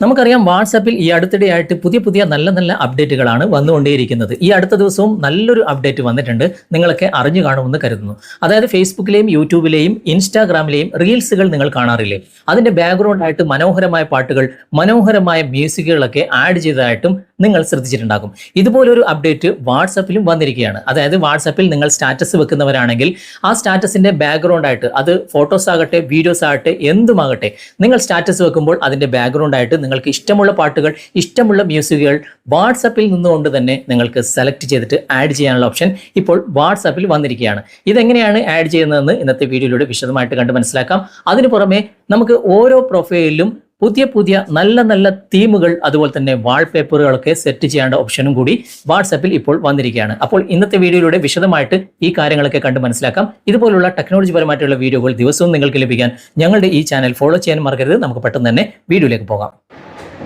നമുക്കറിയാം വാട്സാപ്പിൽ ഈ അടുത്തിടെയായിട്ട് പുതിയ പുതിയ നല്ല നല്ല അപ്ഡേറ്റുകളാണ് വന്നുകൊണ്ടേയിരിക്കുന്നത്. ഈ അടുത്ത ദിവസവും നല്ലൊരു അപ്ഡേറ്റ് വന്നിട്ടുണ്ട്. നിങ്ങളൊക്കെ അറിഞ്ഞു കാണുമെന്ന് കരുതുന്നു. അതായത് ഫേസ്ബുക്കിലെയും യൂട്യൂബിലെയും ഇൻസ്റ്റാഗ്രാമിലെയും റീൽസുകൾ നിങ്ങൾ കാണാറില്ലേ? അതിന്റെ ബാക്ക്ഗ്രൗണ്ടായിട്ട് മനോഹരമായ പാട്ടുകൾ മനോഹരമായ മ്യൂസിക്കുകളൊക്കെ ആഡ് ചെയ്തതായിട്ടും നിങ്ങൾ ശ്രദ്ധിച്ചിട്ടുണ്ടാകും. ഇതുപോലൊരു അപ്ഡേറ്റ് വാട്സപ്പിലും വന്നിരിക്കുകയാണ്. അതായത് വാട്സപ്പിൽ നിങ്ങൾ സ്റ്റാറ്റസ് വെക്കുന്നവരാണെങ്കിൽ ആ സ്റ്റാറ്റസിന്റെ ബാക്ക്ഗ്രൗണ്ട് ആയിട്ട് അത് ഫോട്ടോസ് ആകട്ടെ വീഡിയോസ് ആകട്ടെ എന്തുമാകട്ടെ നിങ്ങൾ സ്റ്റാറ്റസ് വെക്കുമ്പോൾ അതിന്റെ ബാക്ക്ഗ്രൗണ്ട് ആയിട്ട് നിങ്ങൾക്ക് ഇഷ്ടമുള്ള പാട്ടുകൾ ഇഷ്ടമുള്ള മ്യൂസിക്കുകൾ വാട്സപ്പിൽ നിന്നുകൊണ്ട് തന്നെ നിങ്ങൾക്ക് സെലക്ട് ചെയ്തിട്ട് ആഡ് ചെയ്യാനുള്ള ഓപ്ഷൻ ഇപ്പോൾ വാട്സപ്പിൽ വന്നിരിക്കുകയാണ്. ഇതെങ്ങനെയാണ് ആഡ് ചെയ്യുന്നതെന്ന് ഇന്നത്തെ വീഡിയോയിലൂടെ വിശദമായിട്ട് കണ്ട് മനസ്സിലാക്കാം. അതിനു പുറമെ നമുക്ക് ഓരോ പ്രൊഫൈലിലും പുതിയ പുതിയ നല്ല നല്ല തീമുകൾ അതുപോലെ തന്നെ വാൾപേപ്പറുകളൊക്കെ സെറ്റ് ചെയ്യേണ്ട ഓപ്ഷനും കൂടി വാട്സാപ്പിൽ ഇപ്പോൾ വന്നിരിക്കുകയാണ്. അപ്പോൾ ഇന്നത്തെ വീഡിയോയിലൂടെ വിശദമായിട്ട് ഈ കാര്യങ്ങളൊക്കെ കണ്ട് മനസ്സിലാക്കാം. ഇതുപോലുള്ള ടെക്നോളജി പരമായിട്ടുള്ള വീഡിയോകൾ ദിവസവും നിങ്ങൾക്ക് ലഭിക്കാൻ ഞങ്ങളുടെ ഈ ചാനൽ ഫോളോ ചെയ്യാൻ മറക്കരുത്. നമുക്ക് പെട്ടെന്ന് തന്നെ വീഡിയോയിലേക്ക് പോകാം.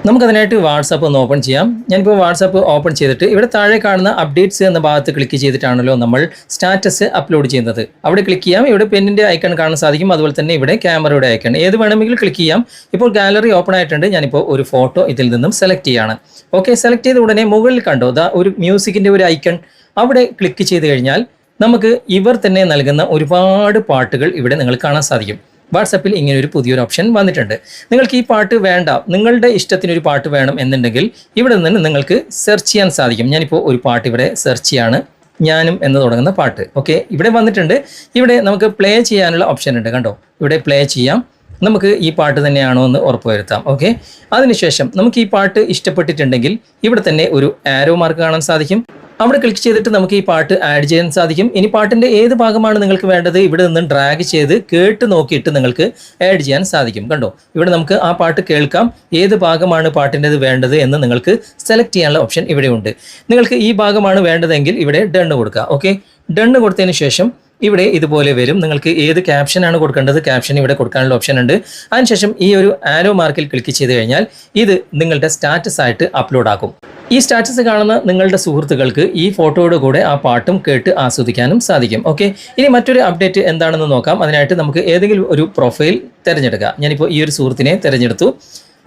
നമുക്കതിനായിട്ട് വാട്സാപ്പ് ഒന്ന് ഓപ്പൺ ചെയ്യാം. ഞാനിപ്പോൾ വാട്സാപ്പ് ഓപ്പൺ ചെയ്തിട്ട് ഇവിടെ താഴെ കാണുന്ന അപ്ഡേറ്റ്സ് എന്ന ഭാഗത്ത് ക്ലിക്ക് ചെയ്തിട്ടാണല്ലോ നമ്മൾ സ്റ്റാറ്റസ് അപ്ലോഡ് ചെയ്യുന്നത്. അവിടെ ക്ലിക്ക് ചെയ്യാം. ഇവിടെ പെന്നിന്റെ ഐക്കൺ കാണാൻ സാധിക്കും. അതുപോലെ തന്നെ ഇവിടെ ക്യാമറയുടെ ഐക്കൺ. ഏത് വേണമെങ്കിലും ക്ലിക്ക് ചെയ്യാം. ഇപ്പോൾ ഗാലറി ഓപ്പൺ ആയിട്ടുണ്ട്. ഞാനിപ്പോൾ ഒരു ഫോട്ടോ ഇതിൽ നിന്നും സെലക്ട് ചെയ്യാണ്. ഓക്കെ സെലക്ട് ചെയ്ത ഉടനെ മുകളിൽ കണ്ടോ? ദാ ഒരു മ്യൂസിക്കിന്റെ ഒരു ഐക്കൺ. അവിടെ ക്ലിക്ക് ചെയ്ത് കഴിഞ്ഞാൽ നമുക്ക് ഇവർ തന്നെ നൽകുന്ന ഒരുപാട് പാട്ടുകൾ ഇവിടെ നിങ്ങൾ കാണാൻ സാധിക്കും. വാട്സപ്പിൽ ഇങ്ങനെ ഒരു പുതിയൊരു ഓപ്ഷൻ വന്നിട്ടുണ്ട്. നിങ്ങൾക്ക് ഈ പാട്ട് വേണ്ട നിങ്ങളുടെ ഇഷ്ടത്തിനൊരു പാട്ട് വേണം എന്നുണ്ടെങ്കിൽ ഇവിടെ നിന്ന് നിങ്ങൾക്ക് സെർച്ച് ചെയ്യാൻ സാധിക്കും. ഞാനിപ്പോൾ ഒരു പാട്ട് ഇവിടെ സെർച്ച് ചെയ്യാണ്. ഞാനും എന്ന് തുടങ്ങുന്ന പാട്ട്. ഓക്കെ ഇവിടെ വന്നിട്ടുണ്ട്. ഇവിടെ നമുക്ക് പ്ലേ ചെയ്യാനുള്ള ഓപ്ഷൻ ഉണ്ട്. കണ്ടോ? ഇവിടെ പ്ലേ ചെയ്യാം. നമുക്ക് ഈ പാട്ട് തന്നെയാണോ എന്ന് ഉറപ്പ് വരുത്താം. ഓക്കെ അതിനുശേഷം നമുക്ക് ഈ പാട്ട് ഇഷ്ടപ്പെട്ടിട്ടുണ്ടെങ്കിൽ ഇവിടെ തന്നെ ഒരു ആരോ മാർക്ക് കാണാൻ സാധിക്കും. അവിടെ ക്ലിക്ക് ചെയ്തിട്ട് നമുക്ക് ഈ പാട്ട് ആഡ് ചെയ്യാൻ സാധിക്കും. ഇനി പാട്ടിന്റെ ഏത് ഭാഗമാണ് നിങ്ങൾക്ക് വേണ്ടത്? ഇവിടെ നിന്ന് ഡ്രാഗ് ചെയ്ത് കേട്ട് നോക്കിയിട്ട് നിങ്ങൾക്ക് ആഡ് ചെയ്യാൻ സാധിക്കും. കണ്ടോ? ഇവിടെ നമുക്ക് ആ പാട്ട് കേൾക്കാം. ഏത് ഭാഗമാണ് പാട്ടിന്റെത് വേണ്ടത് എന്ന് നിങ്ങൾക്ക് സെലക്ട് ചെയ്യാനുള്ള ഓപ്ഷൻ ഇവിടെ ഉണ്ട് നിങ്ങൾക്ക് ഈ ഭാഗമാണ് വേണ്ടതെങ്കിൽ ഇവിടെ ഡണ്ണ് കൊടുക്കുക ഓക്കെ ഡണ്ണ് കൊടുത്തതിന് ശേഷം ഇവിടെ ഇതുപോലെ വരും. നിങ്ങൾക്ക് ഏത് ക്യാപ്ഷൻ ആണ് കൊടുക്കേണ്ടത്? ക്യാപ്ഷൻ ഇവിടെ കൊടുക്കാനുള്ള ഓപ്ഷൻ ഉണ്ട്. അതിനുശേഷം ഈ ഒരു ആരോ മാർക്കിൽ ക്ലിക്ക് ചെയ്ത് കഴിഞ്ഞാൽ ഇത് നിങ്ങളുടെ സ്റ്റാറ്റസ് ആയിട്ട് അപ്ലോഡ് ആക്കും. ഈ സ്റ്റാറ്റസ് കാണുന്ന നിങ്ങളുടെ സുഹൃത്തുക്കൾക്ക് ഈ ഫോട്ടോയുടെ കൂടെ ആ പാട്ടും കേട്ട് ആസ്വദിക്കാനും സാധിക്കും. ഓക്കെ ഇനി മറ്റൊരു അപ്ഡേറ്റ് എന്താണെന്ന് നോക്കാം. അതിനായിട്ട് നമുക്ക് ഏതെങ്കിലും ഒരു പ്രൊഫൈൽ തിരഞ്ഞെടുക്കുക ഞാനിപ്പോൾ ഈ ഒരു സുഹൃത്തിനെ തിരഞ്ഞെടുത്തു.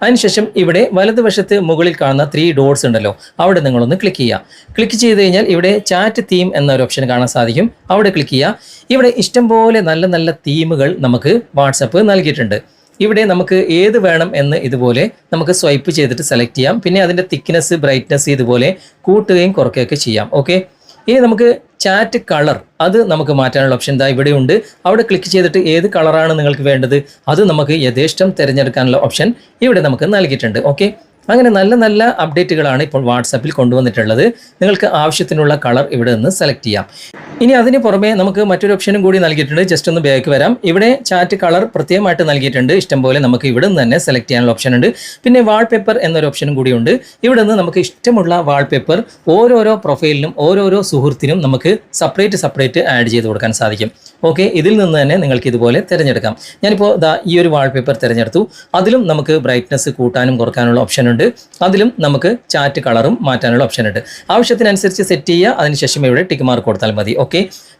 അതിനുശേഷം ഇവിടെ വലതുവശത്ത് മുകളിൽ കാണുന്ന ത്രീ ഡോട്ട്സ് ഉണ്ടല്ലോ. അവിടെ നിങ്ങളൊന്ന് ക്ലിക്ക് ചെയ്യുക. ക്ലിക്ക് ചെയ്ത് കഴിഞ്ഞാൽ ഇവിടെ ചാറ്റ് തീം എന്നൊരു ഓപ്ഷൻ കാണാൻ സാധിക്കും. അവിടെ ക്ലിക്ക് ചെയ്യുക. ഇവിടെ ഇഷ്ടംപോലെ നല്ല നല്ല തീമുകൾ നമുക്ക് വാട്സപ്പ് നൽകിയിട്ടുണ്ട്. ഇവിടെ നമുക്ക് ഏത് വേണം എന്ന് ഇതുപോലെ നമുക്ക് സ്വൈപ്പ് ചെയ്തിട്ട് സെലക്ട് ചെയ്യാം. പിന്നെ അതിന്റെ തിക്നെസ് ബ്രൈറ്റ്നസ് ഇതുപോലെ കൂട്ടുകയും കുറയ്ക്കുകയൊക്കെ ചെയ്യാം. ഓക്കെ ഇനി നമുക്ക് ചാറ്റ് കളർ അത് നമുക്ക് മാറ്റാനുള്ള ഓപ്ഷൻ ഇതാ ഇവിടെയുണ്ട് അവിടെ ക്ലിക്ക് ചെയ്തിട്ട് ഏത് കളറാണ് നിങ്ങൾക്ക് വേണ്ടത്? അത് നമുക്ക് യഥേഷ്ടം തിരഞ്ഞെടുക്കാനുള്ള ഓപ്ഷൻ ഇവിടെ നമുക്ക് നൽകിയിട്ടുണ്ട്. ഓക്കെ അങ്ങനെ നല്ല നല്ല അപ്ഡേറ്റുകളാണ് ഇപ്പോൾ വാട്സാപ്പിൽ കൊണ്ടുവന്നിട്ടുള്ളത്. നിങ്ങൾക്ക് ആവശ്യത്തിനുള്ള കളർ ഇവിടെ നിന്ന് സെലക്ട് ചെയ്യാം. ഇനി അതിന് പുറമെ നമുക്ക് മറ്റൊരു ഓപ്ഷനും കൂടി നൽകിയിട്ടുണ്ട്. ജസ്റ്റ് ഒന്ന് ബാക്ക് വരാം. ഇവിടെ ചാറ്റ് കളർ പ്രത്യേകമായിട്ട് നൽകിയിട്ടുണ്ട്. ഇഷ്ടംപോലെ നമുക്ക് ഇവിടെ നിന്ന് തന്നെ സെലക്ട് ചെയ്യാനുള്ള ഓപ്ഷൻ ഉണ്ട്. പിന്നെ വാൾപേപ്പർ എന്നൊരു ഓപ്ഷനും കൂടി ഉണ്ട്. ഇവിടെ നിന്ന് നമുക്ക് ഇഷ്ടമുള്ള വാൾപേപ്പർ ഓരോരോ പ്രൊഫൈലിനും ഓരോരോ സുഹൃത്തിനും നമുക്ക് സെപ്പറേറ്റ് സെപ്പറേറ്റ് ആഡ് ചെയ്ത് കൊടുക്കാൻ സാധിക്കും. ഓക്കെ ഇതിൽ നിന്ന് തന്നെ നിങ്ങൾക്ക് ഇതുപോലെ തിരഞ്ഞെടുക്കാം. ഞാനിപ്പോൾ ദാ ഈ ഒരു വാൾപേപ്പർ തിരഞ്ഞെടുത്തു. അതിലും നമുക്ക് ബ്രൈറ്റ്നസ് കൂട്ടാനും കുറക്കാനുള്ള ഓപ്ഷൻ ഉണ്ട്. അതിലും നമുക്ക് ചാറ്റ് കളറും മാറ്റാനുള്ള ഓപ്ഷൻ ഉണ്ട്. ആവശ്യത്തിനനുസരിച്ച് സെറ്റ് ചെയ്യുക. അതിനുശേഷം ഇവിടെ ടിക്ക് മാർക്ക് കൊടുത്താൽ മതി. ഓക്കെ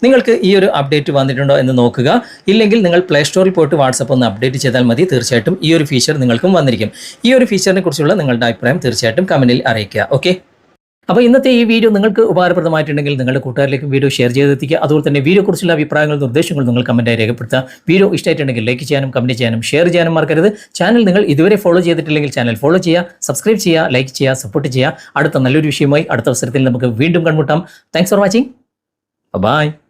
നിങ്ങൾക്ക് ഈ ഒരു അപ്ഡേറ്റ് വന്നിട്ടുണ്ടോ എന്ന് നോക്കുക. ഇല്ലെങ്കിൽ നിങ്ങൾ പ്ലേ സ്റ്റോറിൽ പോയിട്ട് വാട്സപ്പ് ഒന്ന് അപ്ഡേറ്റ് ചെയ്താൽ മതി. തീർച്ചയായിട്ടും ഈ ഒരു ഫീച്ചർ നിങ്ങൾക്കും വന്നിരിക്കും. ഈ ഒരു ഫീച്ചറിനെ കുറിച്ചുള്ള നിങ്ങളുടെ അഭിപ്രായം തീർച്ചയായിട്ടും കമന്റിൽ അറിയിക്കുക. ഓക്കെ? അപ്പോൾ ഇന്നത്തെ ഈ വീഡിയോ നിങ്ങൾക്ക് ഉപകാരപ്രദമായിട്ടുണ്ടെങ്കിൽ നിങ്ങളുടെ കൂട്ടുകാരിലേക്ക് വീഡിയോ ഷെയർ ചെയ്തെത്തിക്കുക. അതുപോലെ തന്നെ വീഡിയോ കുറിച്ചുള്ള അഭിപ്രായങ്ങളും നിർദ്ദേശങ്ങളും നിങ്ങൾ കമന്റായി രേഖപ്പെടുത്തുക. വീഡിയോ ഇഷ്ടമായിട്ടുണ്ടെങ്കിൽ ലൈക്ക് ചെയ്യാനും കമന്റ് ചെയ്യാനും ഷെയർ ചെയ്യാനും മറക്കരുത്. ചാനൽ നിങ്ങൾ ഇതുവരെ ഫോളോ ചെയ്തിട്ടില്ലെങ്കിൽ ചാനൽ ഫോളോ ചെയ്യുക സബ്സ്ക്രൈബ് ചെയ്യുക ലൈക്ക് ചെയ്യുക സപ്പോർട്ട് ചെയ്യുക. അടുത്ത നല്ലൊരു വിഷയമായി അടുത്ത അവസരത്തിൽ നമുക്ക് വീണ്ടും കണ്ടുമുട്ടാം. Thanks for watching Bye-bye.